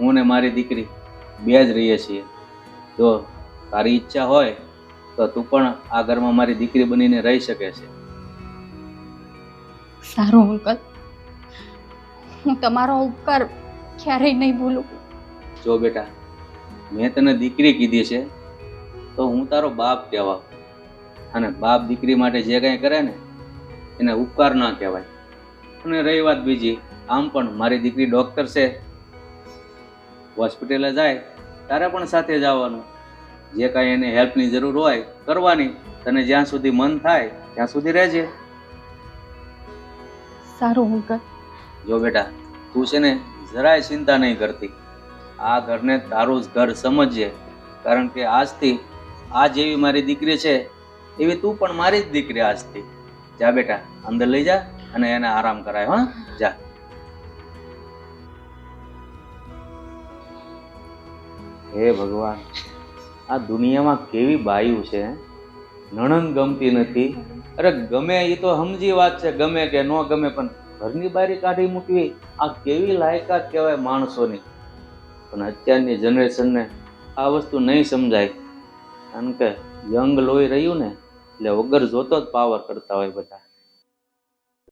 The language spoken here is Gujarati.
હું ને મારી દીકરી બે જ રહીએ છીએ. જો તારી ઈચ્છા હોય તો તું પણ આ ઘરમાં મારી દીકરી બનીને રહી શકે છે. સારું અંકલ. હું તમારો ઉપકાર ક્યારેય નહીં ભૂલું. જો બેટા મેં તને દીકરી કીધી છે તો હું તારો બાપ કહેવા અને બાપ દીકરી માટે જે કંઈ કરે ને એને ઉપકાર ના કહેવાય. અને રહી વાત બીજી આમ પણ મારી દીકરી ડૉક્ટર છે હોસ્પિટલે જાય તારે પણ સાથે જવાનું. જે કાંઈ એને હેલ્પની જરૂર હોય કરવાની. તને જ્યાં સુધી મન થાય ત્યાં સુધી રહેજે. સારું અંકલ. જો બેટા તું છે ને જરાય ચિંતા નહીં કરતી. આ ઘરને તારું જ ઘર સમજજે કારણ કે આજથી આ જેવી મારી દીકરી છે એવી તું પણ મારી જ દીકરી આજથી. જા બેટા અંદર લઈ જા અને એને આરામ કરાય હા. જા. હે ભગવાન, આ દુનિયામાં કેવી બાયું છે? નણંદ ગમતી નથી. અરે ગમે એ તો સમજી વાત છે, ગમે કે ન ગમે, પણ ઘરની બારી કાઢી મૂકવી, આ કેવી લાયકાત કહેવાય માણસોની. પણ અત્યારની જનરેશનને આ વસ્તુ નહીં સમજાય. કારણ કે યંગ લોહી રહ્યું ને, એટલે વગર જોતો જ પાવર કરતા હોય બધા.